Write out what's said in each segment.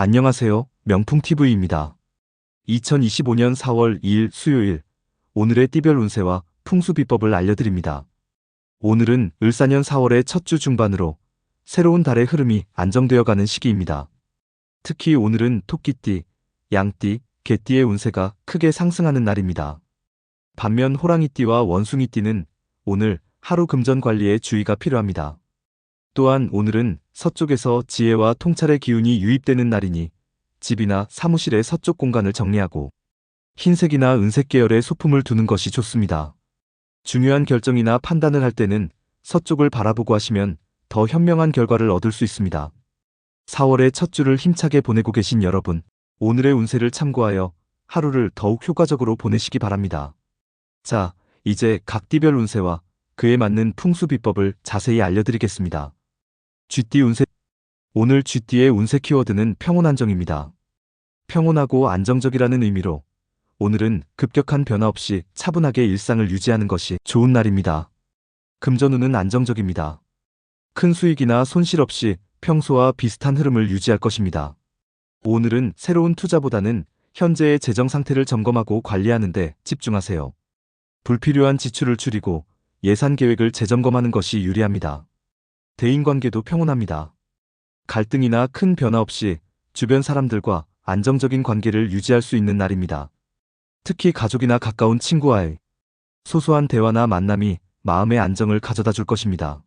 안녕하세요. 명풍TV입니다. 2025년 4월 2일 수요일 오늘의 띠별 운세와 풍수 비법을 알려드립니다. 오늘은 을사년 4월의 첫 주 중반으로 새로운 달의 흐름이 안정되어 가는 시기입니다. 특히 오늘은 토끼띠, 양띠, 개띠의 운세가 크게 상승하는 날입니다. 반면 호랑이띠와 원숭이띠는 오늘 하루 금전 관리에 주의가 필요합니다. 또한 오늘은 서쪽에서 지혜와 통찰의 기운이 유입되는 날이니 집이나 사무실의 서쪽 공간을 정리하고 흰색이나 은색 계열의 소품을 두는 것이 좋습니다. 중요한 결정이나 판단을 할 때는 서쪽을 바라보고 하시면 더 현명한 결과를 얻을 수 있습니다. 4월의 첫 주를 힘차게 보내고 계신 여러분, 오늘의 운세를 참고하여 하루를 더욱 효과적으로 보내시기 바랍니다. 자, 이제 각 띠별 운세와 그에 맞는 풍수 비법을 자세히 알려드리겠습니다. 쥐띠 운세 오늘 쥐띠의 운세 키워드는 평온 안정입니다. 평온하고 안정적이라는 의미로 오늘은 급격한 변화 없이 차분하게 일상을 유지하는 것이 좋은 날입니다. 금전운은 안정적입니다. 큰 수익이나 손실 없이 평소와 비슷한 흐름을 유지할 것입니다. 오늘은 새로운 투자보다는 현재의 재정 상태를 점검하고 관리하는 데 집중하세요. 불필요한 지출을 줄이고 예산 계획을 재점검하는 것이 유리합니다. 대인관계도 평온합니다. 갈등이나 큰 변화 없이 주변 사람들과 안정적인 관계를 유지할 수 있는 날입니다. 특히 가족이나 가까운 친구와의 소소한 대화나 만남이 마음의 안정을 가져다 줄 것입니다.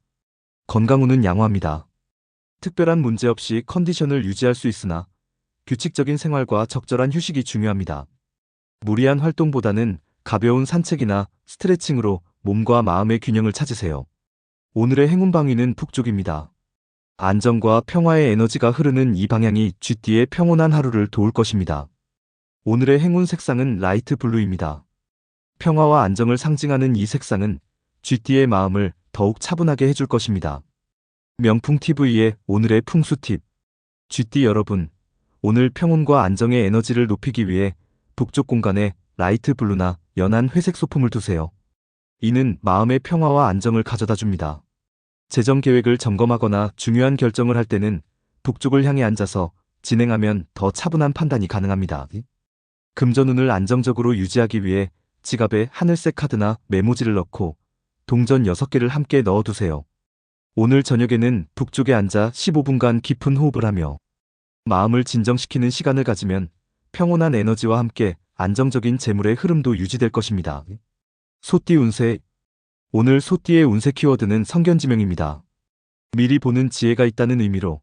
건강운은 양호합니다. 특별한 문제 없이 컨디션을 유지할 수 있으나 규칙적인 생활과 적절한 휴식이 중요합니다. 무리한 활동보다는 가벼운 산책이나 스트레칭으로 몸과 마음의 균형을 찾으세요. 오늘의 행운 방위는 북쪽입니다. 안정과 평화의 에너지가 흐르는 이 방향이 쥐띠의 평온한 하루를 도울 것입니다. 오늘의 행운 색상은 라이트 블루입니다. 평화와 안정을 상징하는 이 색상은 쥐띠의 마음을 더욱 차분하게 해줄 것입니다. 명풍TV의 오늘의 풍수 팁. 쥐띠 여러분, 오늘 평온과 안정의 에너지를 높이기 위해 북쪽 공간에 라이트 블루나 연한 회색 소품을 두세요. 이는 마음의 평화와 안정을 가져다 줍니다. 재정 계획을 점검하거나 중요한 결정을 할 때는 북쪽을 향해 앉아서 진행하면 더 차분한 판단이 가능합니다. 금전운을 안정적으로 유지하기 위해 지갑에 하늘색 카드나 메모지를 넣고 동전 6개를 함께 넣어두세요. 오늘 저녁에는 북쪽에 앉아 15분간 깊은 호흡을 하며 마음을 진정시키는 시간을 가지면 평온한 에너지와 함께 안정적인 재물의 흐름도 유지될 것입니다. 소띠 운세 오늘 소띠의 운세 키워드는 성견지명입니다. 미리 보는 지혜가 있다는 의미로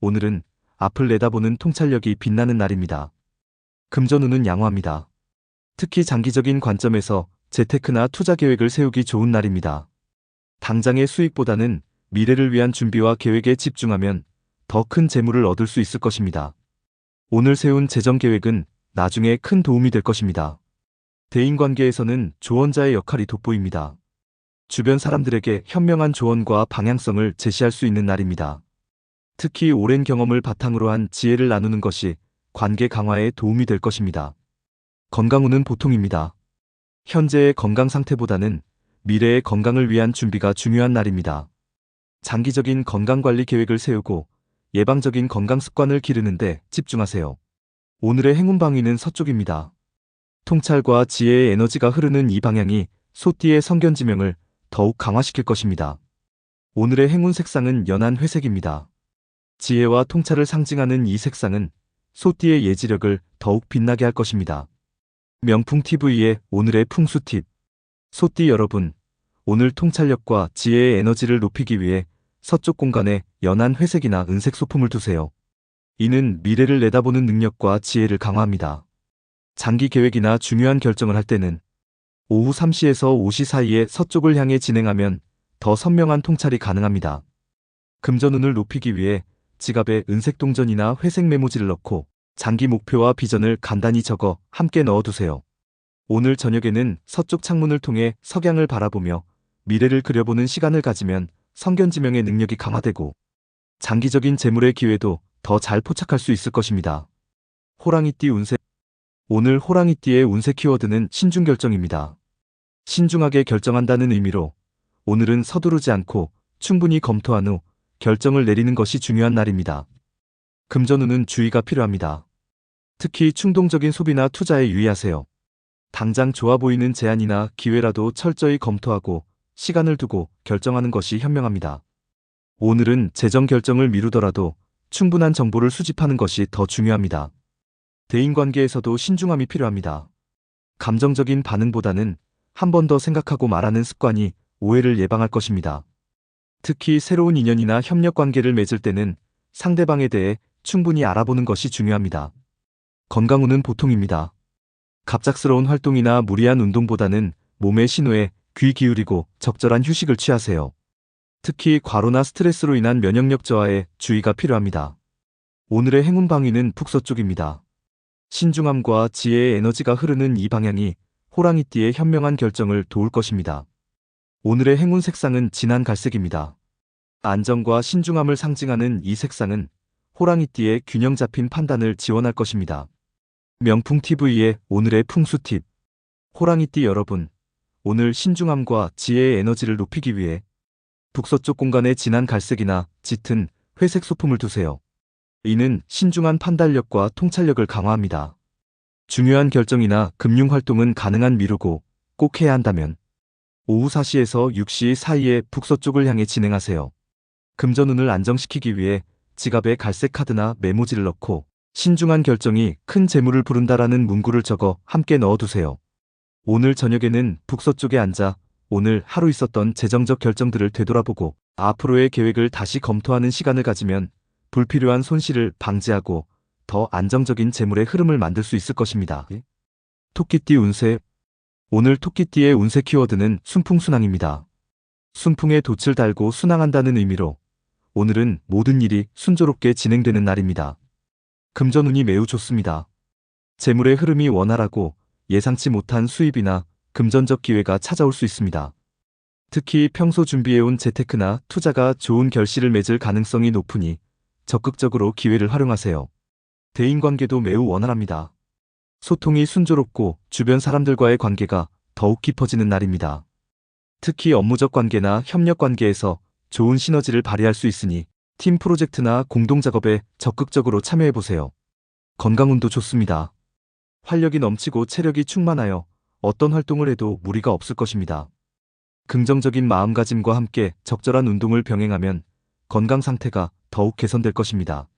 오늘은 앞을 내다보는 통찰력이 빛나는 날입니다. 금전운은 양호합니다. 특히 장기적인 관점에서 재테크나 투자 계획을 세우기 좋은 날입니다. 당장의 수익보다는 미래를 위한 준비와 계획에 집중하면 더 큰 재물을 얻을 수 있을 것입니다. 오늘 세운 재정 계획은 나중에 큰 도움이 될 것입니다. 대인관계에서는 조언자의 역할이 돋보입니다. 주변 사람들에게 현명한 조언과 방향성을 제시할 수 있는 날입니다. 특히 오랜 경험을 바탕으로 한 지혜를 나누는 것이 관계 강화에 도움이 될 것입니다. 건강운은 보통입니다. 현재의 건강 상태보다는 미래의 건강을 위한 준비가 중요한 날입니다. 장기적인 건강관리 계획을 세우고 예방적인 건강 습관을 기르는데 집중하세요. 오늘의 행운 방위는 서쪽입니다. 통찰과 지혜의 에너지가 흐르는 이 방향이 소띠의 성견지명을 더욱 강화시킬 것입니다. 오늘의 행운 색상은 연한 회색입니다. 지혜와 통찰을 상징하는 이 색상은 소띠의 예지력을 더욱 빛나게 할 것입니다. 명풍TV의 오늘의 풍수 팁. 소띠 여러분, 오늘 통찰력과 지혜의 에너지를 높이기 위해 서쪽 공간에 연한 회색이나 은색 소품을 두세요. 이는 미래를 내다보는 능력과 지혜를 강화합니다. 장기 계획이나 중요한 결정을 할 때는 오후 3시에서 5시 사이에 서쪽을 향해 진행하면 더 선명한 통찰이 가능합니다. 금전운을 높이기 위해 지갑에 은색 동전이나 회색 메모지를 넣고 장기 목표와 비전을 간단히 적어 함께 넣어두세요. 오늘 저녁에는 서쪽 창문을 통해 석양을 바라보며 미래를 그려보는 시간을 가지면 성견지명의 능력이 강화되고 장기적인 재물의 기회도 더 잘 포착할 수 있을 것입니다. 호랑이띠 운세 오늘 호랑이띠의 운세 키워드는 신중결정입니다. 신중하게 결정한다는 의미로 오늘은 서두르지 않고 충분히 검토한 후 결정을 내리는 것이 중요한 날입니다. 금전운은 주의가 필요합니다. 특히 충동적인 소비나 투자에 유의하세요. 당장 좋아 보이는 제안이나 기회라도 철저히 검토하고 시간을 두고 결정하는 것이 현명합니다. 오늘은 재정 결정을 미루더라도 충분한 정보를 수집하는 것이 더 중요합니다. 대인관계에서도 신중함이 필요합니다. 감정적인 반응보다는 한 번 더 생각하고 말하는 습관이 오해를 예방할 것입니다. 특히 새로운 인연이나 협력 관계를 맺을 때는 상대방에 대해 충분히 알아보는 것이 중요합니다. 건강운은 보통입니다. 갑작스러운 활동이나 무리한 운동보다는 몸의 신호에 귀 기울이고 적절한 휴식을 취하세요. 특히 과로나 스트레스로 인한 면역력 저하에 주의가 필요합니다. 오늘의 행운 방위는 북서쪽입니다. 신중함과 지혜의 에너지가 흐르는 이 방향이 호랑이띠의 현명한 결정을 도울 것입니다. 오늘의 행운 색상은 진한 갈색입니다. 안정과 신중함을 상징하는 이 색상은 호랑이띠의 균형 잡힌 판단을 지원할 것입니다. 명품 TV의 오늘의 풍수 팁. 호랑이띠 여러분, 오늘 신중함과 지혜의 에너지를 높이기 위해 북서쪽 공간에 진한 갈색이나 짙은 회색 소품을 두세요. 이는 신중한 판단력과 통찰력을 강화합니다. 중요한 결정이나 금융 활동은 가능한 미루고 꼭 해야 한다면 오후 4시에서 6시 사이에 북서쪽을 향해 진행하세요. 금전운을 안정시키기 위해 지갑에 갈색 카드나 메모지를 넣고 신중한 결정이 큰 재물을 부른다라는 문구를 적어 함께 넣어두세요. 오늘 저녁에는 북서쪽에 앉아 오늘 하루 있었던 재정적 결정들을 되돌아보고 앞으로의 계획을 다시 검토하는 시간을 가지면 불필요한 손실을 방지하고 더 안정적인 재물의 흐름을 만들 수 있을 것입니다. 토끼띠 운세 오늘 토끼띠의 운세 키워드는 순풍순항입니다. 순풍에 돛을 달고 순항한다는 의미로 오늘은 모든 일이 순조롭게 진행되는 날입니다. 금전운이 매우 좋습니다. 재물의 흐름이 원활하고 예상치 못한 수입이나 금전적 기회가 찾아올 수 있습니다. 특히 평소 준비해온 재테크나 투자가 좋은 결실을 맺을 가능성이 높으니 적극적으로 기회를 활용하세요. 대인관계도 매우 원활합니다. 소통이 순조롭고 주변 사람들과의 관계가 더욱 깊어지는 날입니다. 특히 업무적 관계나 협력 관계에서 좋은 시너지를 발휘할 수 있으니 팀 프로젝트나 공동작업에 적극적으로 참여해보세요. 건강운도 좋습니다. 활력이 넘치고 체력이 충만하여 어떤 활동을 해도 무리가 없을 것입니다. 긍정적인 마음가짐과 함께 적절한 운동을 병행하면 건강 상태가 더욱 개선될 것입니다.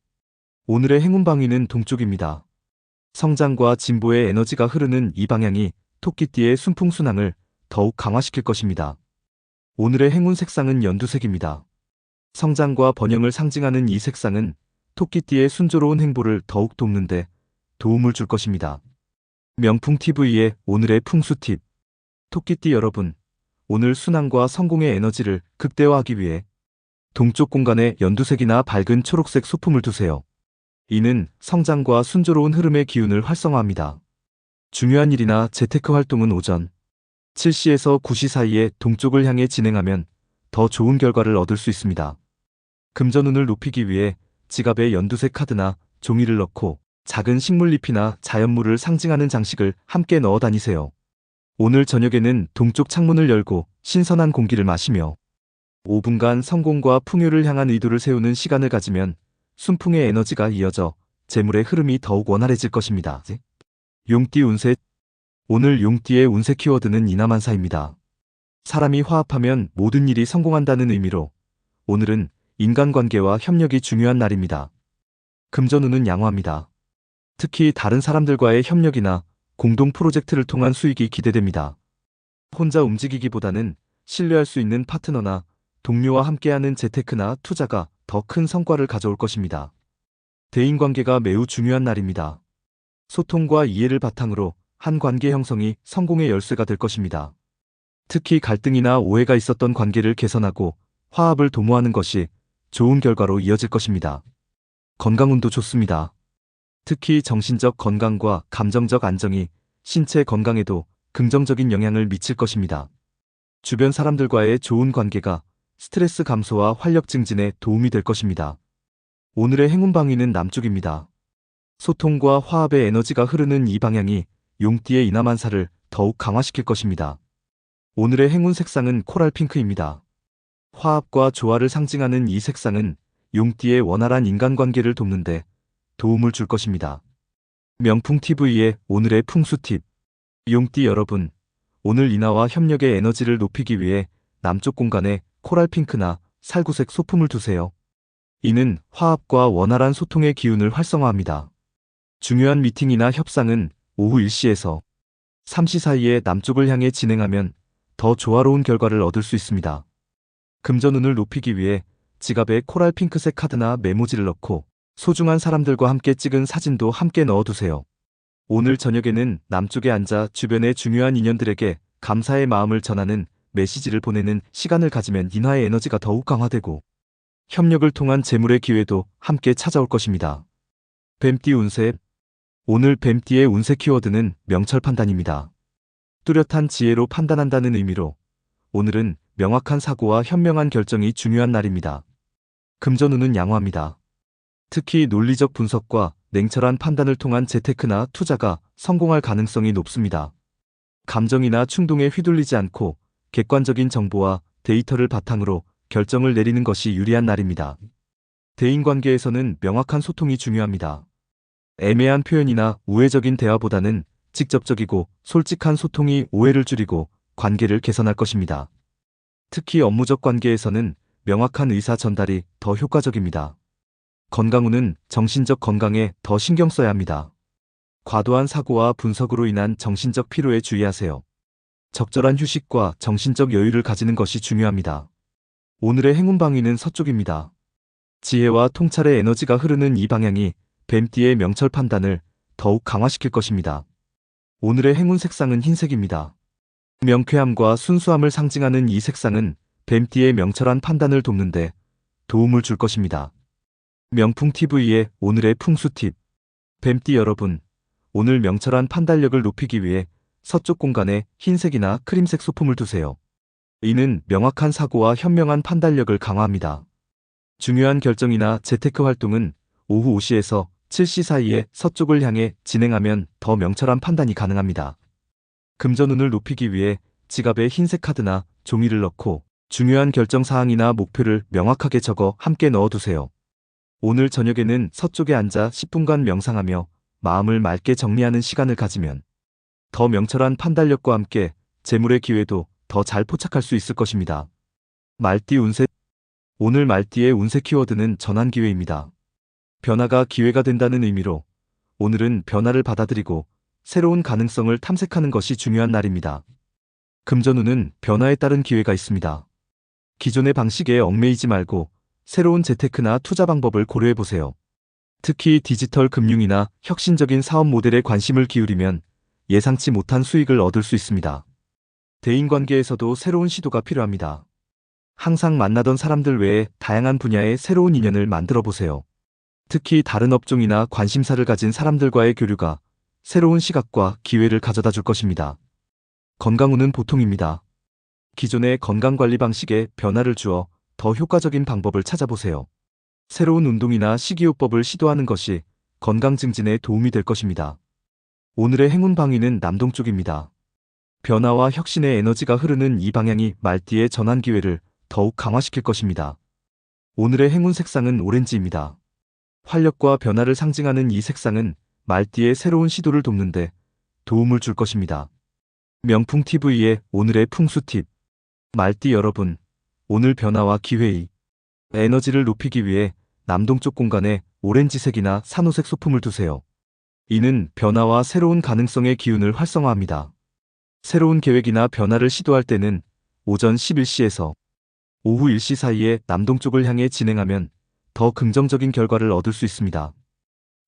오늘의 행운 방위는 동쪽입니다. 성장과 진보의 에너지가 흐르는 이 방향이 토끼띠의 순풍순항을 더욱 강화시킬 것입니다. 오늘의 행운 색상은 연두색입니다. 성장과 번영을 상징하는 이 색상은 토끼띠의 순조로운 행보를 더욱 돕는데 도움을 줄 것입니다. 명품 TV의 오늘의 풍수 팁. 토끼띠 여러분, 오늘 순항과 성공의 에너지를 극대화하기 위해 동쪽 공간에 연두색이나 밝은 초록색 소품을 두세요. 이는 성장과 순조로운 흐름의 기운을 활성화합니다. 중요한 일이나 재테크 활동은 오전 7시에서 9시 사이에 동쪽을 향해 진행하면 더 좋은 결과를 얻을 수 있습니다. 금전운을 높이기 위해 지갑에 연두색 카드나 종이를 넣고 작은 식물잎이나 자연물을 상징하는 장식을 함께 넣어 다니세요. 오늘 저녁에는 동쪽 창문을 열고 신선한 공기를 마시며 5분간 성공과 풍요를 향한 의도를 세우는 시간을 가지면 순풍의 에너지가 이어져 재물의 흐름이 더욱 원활해질 것입니다. 용띠 운세 오늘 용띠의 운세 키워드는 이나만사입니다. 사람이 화합하면 모든 일이 성공한다는 의미로 오늘은 인간관계와 협력이 중요한 날입니다. 금전운은 양호합니다. 특히 다른 사람들과의 협력이나 공동 프로젝트를 통한 수익이 기대됩니다. 혼자 움직이기보다는 신뢰할 수 있는 파트너나 동료와 함께하는 재테크나 투자가 더 큰 성과를 가져올 것입니다. 대인관계가 매우 중요한 날입니다. 소통과 이해를 바탕으로 한 관계 형성이 성공의 열쇠가 될 것입니다. 특히 갈등이나 오해가 있었던 관계를 개선하고 화합을 도모하는 것이 좋은 결과로 이어질 것입니다. 건강운도 좋습니다. 특히 정신적 건강과 감정적 안정이 신체 건강에도 긍정적인 영향을 미칠 것입니다. 주변 사람들과의 좋은 관계가 스트레스 감소와 활력 증진에 도움이 될 것입니다. 오늘의 행운 방위는 남쪽입니다. 소통과 화합의 에너지가 흐르는 이 방향이 용띠의 이나만사를 더욱 강화시킬 것입니다. 오늘의 행운 색상은 코랄 핑크입니다. 화합과 조화를 상징하는 이 색상은 용띠의 원활한 인간관계를 돕는데 도움을 줄 것입니다. 명풍 TV의 오늘의 풍수 팁. 용띠 여러분, 오늘 인하와 협력의 에너지를 높이기 위해 남쪽 공간에 코랄 핑크나 살구색 소품을 두세요. 이는 화합과 원활한 소통의 기운을 활성화합니다. 중요한 미팅이나 협상은 오후 1시에서 3시 사이에 남쪽을 향해 진행하면 더 조화로운 결과를 얻을 수 있습니다. 금전운을 높이기 위해 지갑에 코랄 핑크색 카드나 메모지를 넣고 소중한 사람들과 함께 찍은 사진도 함께 넣어두세요. 오늘 저녁에는 남쪽에 앉아 주변의 중요한 인연들에게 감사의 마음을 전하는 메시지를 보내는 시간을 가지면 인화의 에너지가 더욱 강화되고 협력을 통한 재물의 기회도 함께 찾아올 것입니다. 뱀띠 운세 오늘 뱀띠의 운세 키워드는 명철 판단입니다. 뚜렷한 지혜로 판단한다는 의미로 오늘은 명확한 사고와 현명한 결정이 중요한 날입니다. 금전운은 양호합니다. 특히 논리적 분석과 냉철한 판단을 통한 재테크나 투자가 성공할 가능성이 높습니다. 감정이나 충동에 휘둘리지 않고 객관적인 정보와 데이터를 바탕으로 결정을 내리는 것이 유리한 날입니다. 대인관계에서는 명확한 소통이 중요합니다. 애매한 표현이나 우회적인 대화보다는 직접적이고 솔직한 소통이 오해를 줄이고 관계를 개선할 것입니다. 특히 업무적 관계에서는 명확한 의사 전달이 더 효과적입니다. 건강운은 정신적 건강에 더 신경 써야 합니다. 과도한 사고와 분석으로 인한 정신적 피로에 주의하세요. 적절한 휴식과 정신적 여유를 가지는 것이 중요합니다. 오늘의 행운 방위는 서쪽입니다. 지혜와 통찰의 에너지가 흐르는 이 방향이 뱀띠의 명철 판단을 더욱 강화시킬 것입니다. 오늘의 행운 색상은 흰색입니다. 명쾌함과 순수함을 상징하는 이 색상은 뱀띠의 명철한 판단을 돕는데 도움을 줄 것입니다. 명풍 TV의 오늘의 풍수 팁. 뱀띠 여러분, 오늘 명철한 판단력을 높이기 위해 서쪽 공간에 흰색이나 크림색 소품을 두세요. 이는 명확한 사고와 현명한 판단력을 강화합니다. 중요한 결정이나 재테크 활동은 오후 5시에서 7시 사이에 서쪽을 향해 진행하면 더 명철한 판단이 가능합니다. 금전운을 높이기 위해 지갑에 흰색 카드나 종이를 넣고 중요한 결정 사항이나 목표를 명확하게 적어 함께 넣어두세요. 오늘 저녁에는 서쪽에 앉아 10분간 명상하며 마음을 맑게 정리하는 시간을 가지면 더 명철한 판단력과 함께 재물의 기회도 더 잘 포착할 수 있을 것입니다. 말띠 운세 오늘 말띠의 운세 키워드는 전환 기회입니다. 변화가 기회가 된다는 의미로 오늘은 변화를 받아들이고 새로운 가능성을 탐색하는 것이 중요한 날입니다. 금전운은 변화에 따른 기회가 있습니다. 기존의 방식에 얽매이지 말고 새로운 재테크나 투자 방법을 고려해 보세요. 특히 디지털 금융이나 혁신적인 사업 모델에 관심을 기울이면 예상치 못한 수익을 얻을 수 있습니다. 대인관계에서도 새로운 시도가 필요합니다. 항상 만나던 사람들 외에 다양한 분야의 새로운 인연을 만들어 보세요. 특히 다른 업종이나 관심사를 가진 사람들과의 교류가 새로운 시각과 기회를 가져다 줄 것입니다. 건강운은 보통입니다. 기존의 건강관리 방식에 변화를 주어 더 효과적인 방법을 찾아보세요. 새로운 운동이나 식이요법을 시도하는 것이 건강 증진에 도움이 될 것입니다. 오늘의 행운 방위는 남동쪽입니다. 변화와 혁신의 에너지가 흐르는 이 방향이 말띠의 전환 기회를 더욱 강화시킬 것입니다. 오늘의 행운 색상은 오렌지입니다. 활력과 변화를 상징하는 이 색상은 말띠의 새로운 시도를 돕는데 도움을 줄 것입니다. 명풍 TV의 오늘의 풍수 팁. 말띠 여러분, 오늘 변화와 기회의 에너지를 높이기 위해 남동쪽 공간에 오렌지색이나 산호색 소품을 두세요. 이는 변화와 새로운 가능성의 기운을 활성화합니다. 새로운 계획이나 변화를 시도할 때는 오전 11시에서 오후 1시 사이에 남동쪽을 향해 진행하면 더 긍정적인 결과를 얻을 수 있습니다.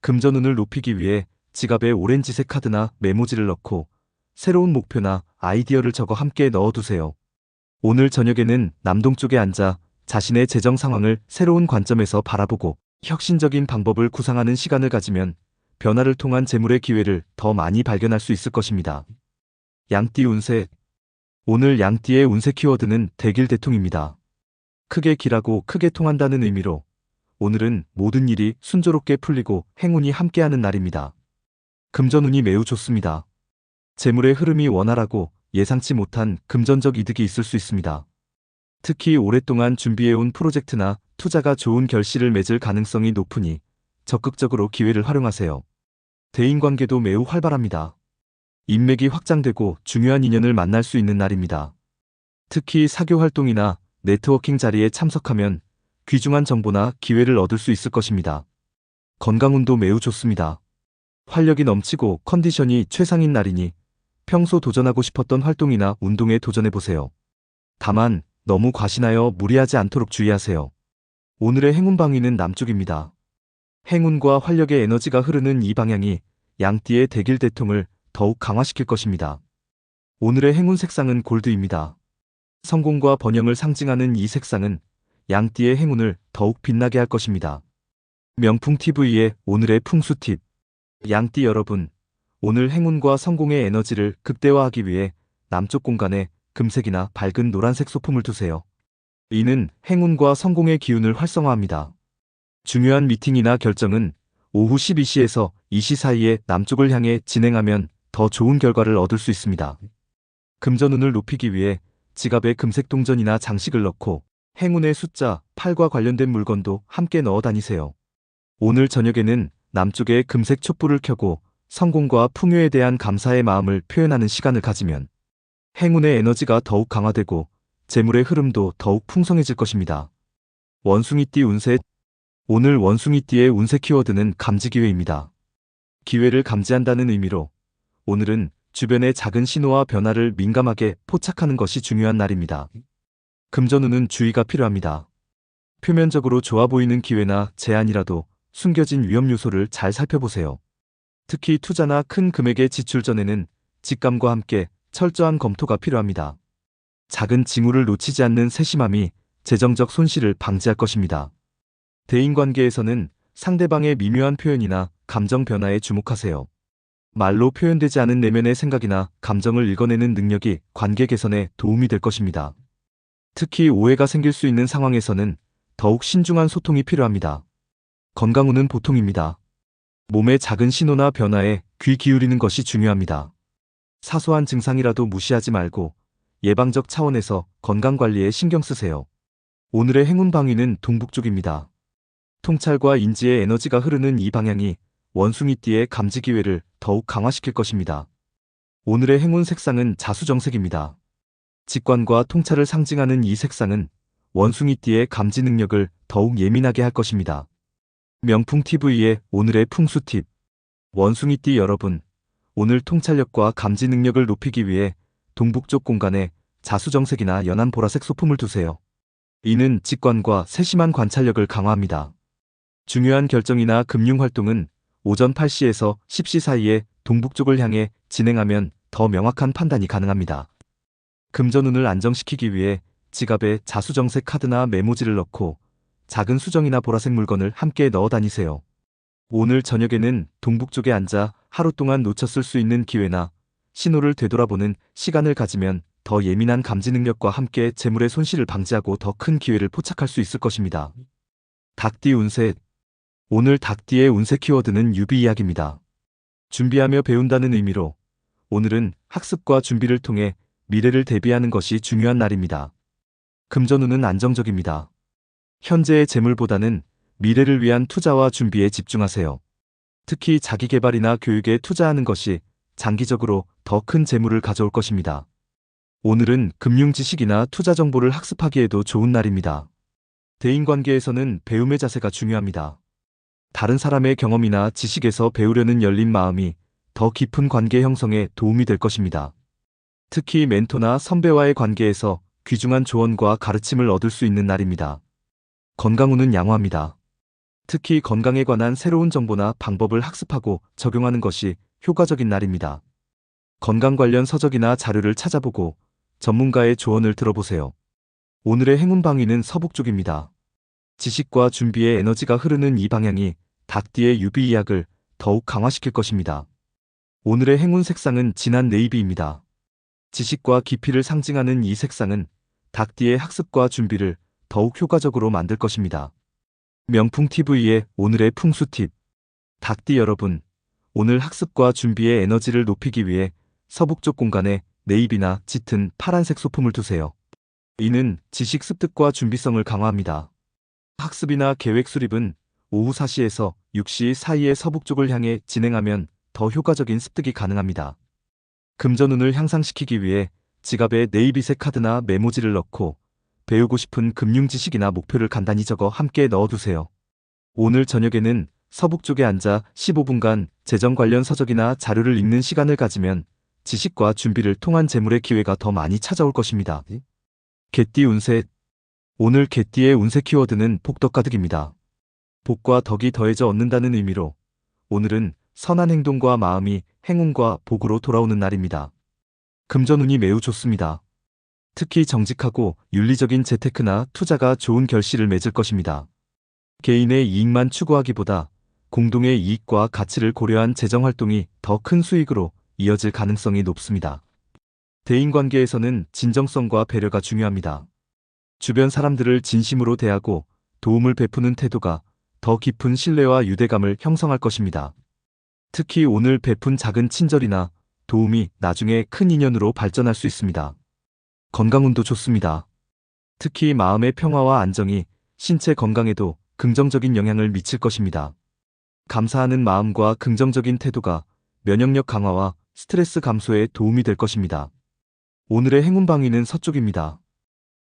금전운을 높이기 위해 지갑에 오렌지색 카드나 메모지를 넣고 새로운 목표나 아이디어를 적어 함께 넣어두세요. 오늘 저녁에는 남동쪽에 앉아 자신의 재정 상황을 새로운 관점에서 바라보고 혁신적인 방법을 구상하는 시간을 가지면 변화를 통한 재물의 기회를 더 많이 발견할 수 있을 것입니다. 양띠 운세 오늘 양띠의 운세 키워드는 대길 대통입니다. 크게 길하고 크게 통한다는 의미로 오늘은 모든 일이 순조롭게 풀리고 행운이 함께하는 날입니다. 금전운이 매우 좋습니다. 재물의 흐름이 원활하고 예상치 못한 금전적 이득이 있을 수 있습니다. 특히 오랫동안 준비해온 프로젝트나 투자가 좋은 결실을 맺을 가능성이 높으니 적극적으로 기회를 활용하세요. 대인관계도 매우 활발합니다. 인맥이 확장되고 중요한 인연을 만날 수 있는 날입니다. 특히 사교 활동이나 네트워킹 자리에 참석하면 귀중한 정보나 기회를 얻을 수 있을 것입니다. 건강운도 매우 좋습니다. 활력이 넘치고 컨디션이 최상인 날이니 평소 도전하고 싶었던 활동이나 운동에 도전해보세요. 다만 너무 과신하여 무리하지 않도록 주의하세요. 오늘의 행운 방위는 남쪽입니다. 행운과 활력의 에너지가 흐르는 이 방향이 양띠의 대길 대통을 더욱 강화시킬 것입니다. 오늘의 행운 색상은 골드입니다. 성공과 번영을 상징하는 이 색상은 양띠의 행운을 더욱 빛나게 할 것입니다. 명품 TV의 오늘의 풍수 팁. 양띠 여러분, 오늘 행운과 성공의 에너지를 극대화하기 위해 남쪽 공간에 금색이나 밝은 노란색 소품을 두세요. 이는 행운과 성공의 기운을 활성화합니다. 중요한 미팅이나 결정은 오후 12시에서 2시 사이에 남쪽을 향해 진행하면 더 좋은 결과를 얻을 수 있습니다. 금전운을 높이기 위해 지갑에 금색 동전이나 장식을 넣고 행운의 숫자 8과 관련된 물건도 함께 넣어 다니세요. 오늘 저녁에는 남쪽에 금색 촛불을 켜고 성공과 풍요에 대한 감사의 마음을 표현하는 시간을 가지면 행운의 에너지가 더욱 강화되고 재물의 흐름도 더욱 풍성해질 것입니다. 원숭이띠 운세 오늘 원숭이띠의 운세 키워드는 감지 기회입니다. 기회를 감지한다는 의미로 오늘은 주변의 작은 신호와 변화를 민감하게 포착하는 것이 중요한 날입니다. 금전운은 주의가 필요합니다. 표면적으로 좋아 보이는 기회나 제안이라도 숨겨진 위험 요소를 잘 살펴보세요. 특히 투자나 큰 금액의 지출 전에는 직감과 함께 철저한 검토가 필요합니다. 작은 징후를 놓치지 않는 세심함이 재정적 손실을 방지할 것입니다. 대인관계에서는 상대방의 미묘한 표현이나 감정 변화에 주목하세요. 말로 표현되지 않은 내면의 생각이나 감정을 읽어내는 능력이 관계 개선에 도움이 될 것입니다. 특히 오해가 생길 수 있는 상황에서는 더욱 신중한 소통이 필요합니다. 건강운은 보통입니다. 몸의 작은 신호나 변화에 귀 기울이는 것이 중요합니다. 사소한 증상이라도 무시하지 말고 예방적 차원에서 건강관리에 신경 쓰세요. 오늘의 행운 방위는 동북쪽입니다. 통찰과 인지의 에너지가 흐르는 이 방향이 원숭이띠의 감지 기회를 더욱 강화시킬 것입니다. 오늘의 행운 색상은 자수정색입니다. 직관과 통찰을 상징하는 이 색상은 원숭이띠의 감지 능력을 더욱 예민하게 할 것입니다. 명품 TV의 오늘의 풍수 팁. 원숭이띠 여러분, 오늘 통찰력과 감지 능력을 높이기 위해 동북쪽 공간에 자수정색이나 연한 보라색 소품을 두세요. 이는 직관과 세심한 관찰력을 강화합니다. 중요한 결정이나 금융 활동은 오전 8시에서 10시 사이에 동북쪽을 향해 진행하면 더 명확한 판단이 가능합니다. 금전운을 안정시키기 위해 지갑에 자수정색 카드나 메모지를 넣고 작은 수정이나 보라색 물건을 함께 넣어 다니세요. 오늘 저녁에는 동북쪽에 앉아 하루 동안 놓쳤을 수 있는 기회나 신호를 되돌아보는 시간을 가지면 더 예민한 감지 능력과 함께 재물의 손실을 방지하고 더 큰 기회를 포착할 수 있을 것입니다. 닭띠 운세 오늘 닭띠의 운세 키워드는 유비 이야기입니다. 준비하며 배운다는 의미로 오늘은 학습과 준비를 통해 미래를 대비하는 것이 중요한 날입니다. 금전운은 안정적입니다. 현재의 재물보다는 미래를 위한 투자와 준비에 집중하세요. 특히 자기 개발이나 교육에 투자하는 것이 장기적으로 더 큰 재물을 가져올 것입니다. 오늘은 금융 지식이나 투자 정보를 학습하기에도 좋은 날입니다. 대인 관계에서는 배움의 자세가 중요합니다. 다른 사람의 경험이나 지식에서 배우려는 열린 마음이 더 깊은 관계 형성에 도움이 될 것입니다. 특히 멘토나 선배와의 관계에서 귀중한 조언과 가르침을 얻을 수 있는 날입니다. 건강운은 양호합니다. 특히 건강에 관한 새로운 정보나 방법을 학습하고 적용하는 것이 효과적인 날입니다. 건강 관련 서적이나 자료를 찾아보고 전문가의 조언을 들어보세요. 오늘의 행운 방위는 서북 쪽입니다. 지식과 준비의 에너지가 흐르는 이 방향이 닭띠의 유비이약을 더욱 강화시킬 것입니다. 오늘의 행운 색상은 진한 네이비입니다. 지식과 깊이를 상징하는 이 색상은 닭띠의 학습과 준비를 더욱 효과적으로 만들 것입니다. 명품 TV의 오늘의 풍수 팁. 닭띠 여러분, 오늘 학습과 준비의 에너지를 높이기 위해 서북쪽 공간에 네이비나 짙은 파란색 소품을 두세요. 이는 지식 습득과 준비성을 강화합니다. 학습이나 계획 수립은 오후 4시에서 6시 사이에 서북 쪽을 향해 진행하면 더 효과적인 습득이 가능합니다. 금전운을 향상시키기 위해 지갑에 네이비색 카드나 메모지를 넣고 배우고 싶은 금융 지식이나 목표를 간단히 적어 함께 넣어두세요. 오늘 저녁에는 서북 쪽에 앉아 15분간 재정 관련 서적이나 자료를 읽는 시간을 가지면 지식과 준비를 통한 재물의 기회가 더 많이 찾아올 것입니다. 개띠 운세 오늘 개띠의 운세 키워드는 복덕가득입니다. 복과 덕이 더해져 얻는다는 의미로 오늘은 선한 행동과 마음이 행운과 복으로 돌아오는 날입니다. 금전운이 매우 좋습니다. 특히 정직하고 윤리적인 재테크나 투자가 좋은 결실을 맺을 것입니다. 개인의 이익만 추구하기보다 공동의 이익과 가치를 고려한 재정 활동이 더 큰 수익으로 이어질 가능성이 높습니다. 대인 관계에서는 진정성과 배려가 중요합니다. 주변 사람들을 진심으로 대하고 도움을 베푸는 태도가 더 깊은 신뢰와 유대감을 형성할 것입니다. 특히 오늘 베푼 작은 친절이나 도움이 나중에 큰 인연으로 발전할 수 있습니다. 건강운도 좋습니다. 특히 마음의 평화와 안정이 신체 건강에도 긍정적인 영향을 미칠 것입니다. 감사하는 마음과 긍정적인 태도가 면역력 강화와 스트레스 감소에 도움이 될 것입니다. 오늘의 행운 방위는 서쪽입니다.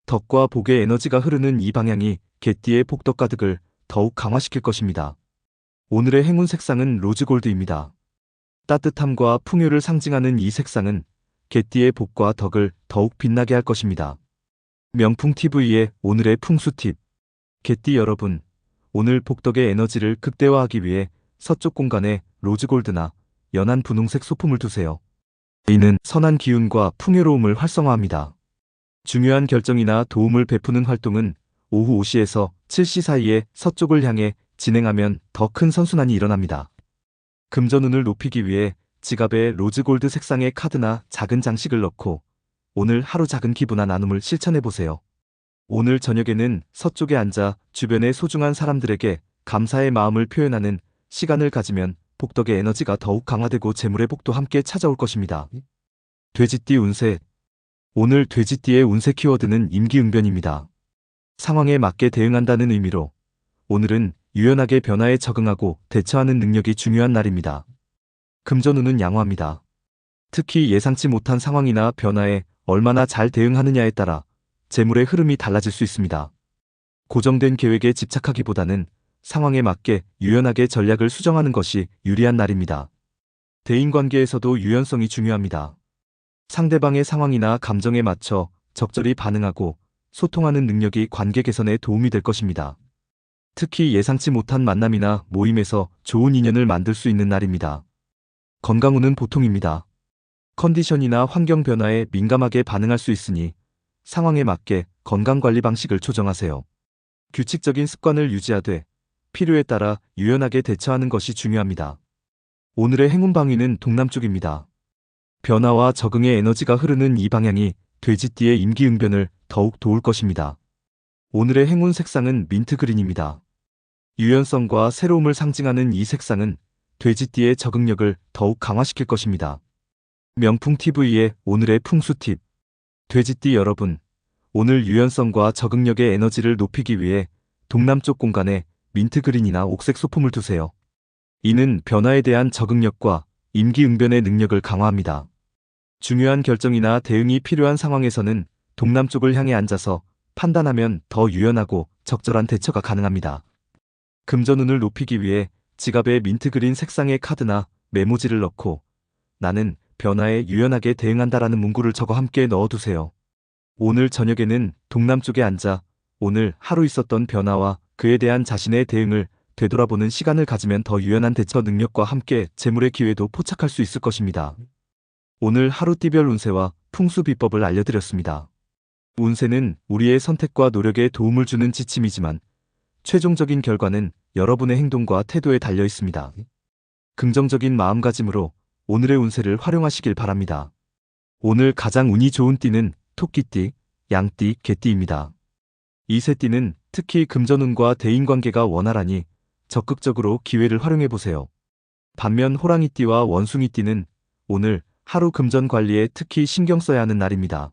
덕과 복의 에너지가 흐르는 이 방향이 개띠의 복덕 가득을 더욱 강화시킬 것입니다. 오늘의 행운 색상은 로즈골드입니다. 따뜻함과 풍요를 상징하는 이 색상은 개띠의 복과 덕을 더욱 빛나게 할 것입니다. 명품 TV의 오늘의 풍수 팁. 개띠 여러분, 오늘 복덕의 에너지를 극대화하기 위해 서쪽 공간에 로즈골드나 연한 분홍색 소품을 두세요. 이는 선한 기운과 풍요로움을 활성화합니다. 중요한 결정이나 도움을 베푸는 활동은 오후 5시에서 7시 사이에 서쪽을 향해 진행하면 더 큰 선순환이 일어납니다. 금전운을 높이기 위해 지갑에 로즈골드 색상의 카드나 작은 장식을 넣고 오늘 하루 작은 기부나 나눔을 실천해 보세요. 오늘 저녁에는 서쪽에 앉아 주변의 소중한 사람들에게 감사의 마음을 표현하는 시간을 가지면 복덕의 에너지가 더욱 강화되고 재물의 복도 함께 찾아올 것입니다. 돼지띠 운세 오늘 돼지띠의 운세 키워드는 임기응변입니다. 상황에 맞게 대응한다는 의미로 오늘은 유연하게 변화에 적응하고 대처하는 능력이 중요한 날입니다. 금전운은 양호합니다. 특히 예상치 못한 상황이나 변화에 얼마나 잘 대응하느냐에 따라 재물의 흐름이 달라질 수 있습니다. 고정된 계획에 집착하기보다는 상황에 맞게 유연하게 전략을 수정하는 것이 유리한 날입니다. 대인관계에서도 유연성이 중요합니다. 상대방의 상황이나 감정에 맞춰 적절히 반응하고 소통하는 능력이 관계 개선에 도움이 될 것입니다. 특히 예상치 못한 만남이나 모임에서 좋은 인연을 만들 수 있는 날입니다. 건강운은 보통입니다. 컨디션이나 환경 변화에 민감하게 반응할 수 있으니 상황에 맞게 건강관리 방식을 조정하세요. 규칙적인 습관을 유지하되 필요에 따라 유연하게 대처하는 것이 중요합니다. 오늘의 행운 방위는 동남쪽입니다. 변화와 적응의 에너지가 흐르는 이 방향이 돼지띠의 임기응변을 더욱 도울 것입니다. 오늘의 행운 색상은 민트 그린입니다. 유연성과 새로움을 상징하는 이 색상은 돼지띠의 적응력을 더욱 강화시킬 것입니다. 명품 TV의 오늘의 풍수 팁. 돼지띠 여러분, 오늘 유연성과 적응력의 에너지를 높이기 위해 동남쪽 공간에 민트 그린이나 옥색 소품을 두세요. 이는 변화에 대한 적응력과 임기응변의 능력을 강화합니다. 중요한 결정이나 대응이 필요한 상황에서는 동남쪽을 향해 앉아서 판단하면 더 유연하고 적절한 대처가 가능합니다. 금전운을 높이기 위해 지갑에 민트 그린 색상의 카드나 메모지를 넣고 나는 변화에 유연하게 대응한다라는 문구를 적어 함께 넣어두세요. 오늘 저녁에는 동남쪽에 앉아 오늘 하루 있었던 변화와 그에 대한 자신의 대응을 되돌아보는 시간을 가지면 더 유연한 대처 능력과 함께 재물의 기회도 포착할 수 있을 것입니다. 오늘 하루 띠별 운세와 풍수 비법을 알려드렸습니다. 운세는 우리의 선택과 노력에 도움을 주는 지침이지만 최종적인 결과는 여러분의 행동과 태도에 달려 있습니다. 긍정적인 마음가짐으로 오늘의 운세를 활용하시길 바랍니다. 오늘 가장 운이 좋은 띠는 토끼띠, 양띠, 개띠입니다. 이세 띠는 특히 금전운과 대인관계가 원활하니 적극적으로 기회를 활용해 보세요. 반면 호랑이띠와 원숭이띠는 오늘 하루 금전 관리에 특히 신경 써야 하는 날입니다.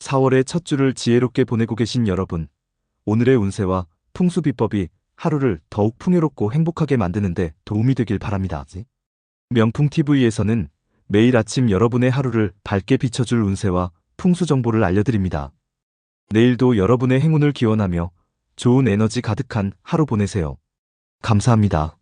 4월의 첫 주를 지혜롭게 보내고 계신 여러분, 오늘의 운세와 풍수 비법이 하루를 더욱 풍요롭고 행복하게 만드는데 도움이 되길 바랍니다. 명풍TV에서는 매일 아침 여러분의 하루를 밝게 비춰줄 운세와 풍수 정보를 알려드립니다. 내일도 여러분의 행운을 기원하며 좋은 에너지 가득한 하루 보내세요. 감사합니다.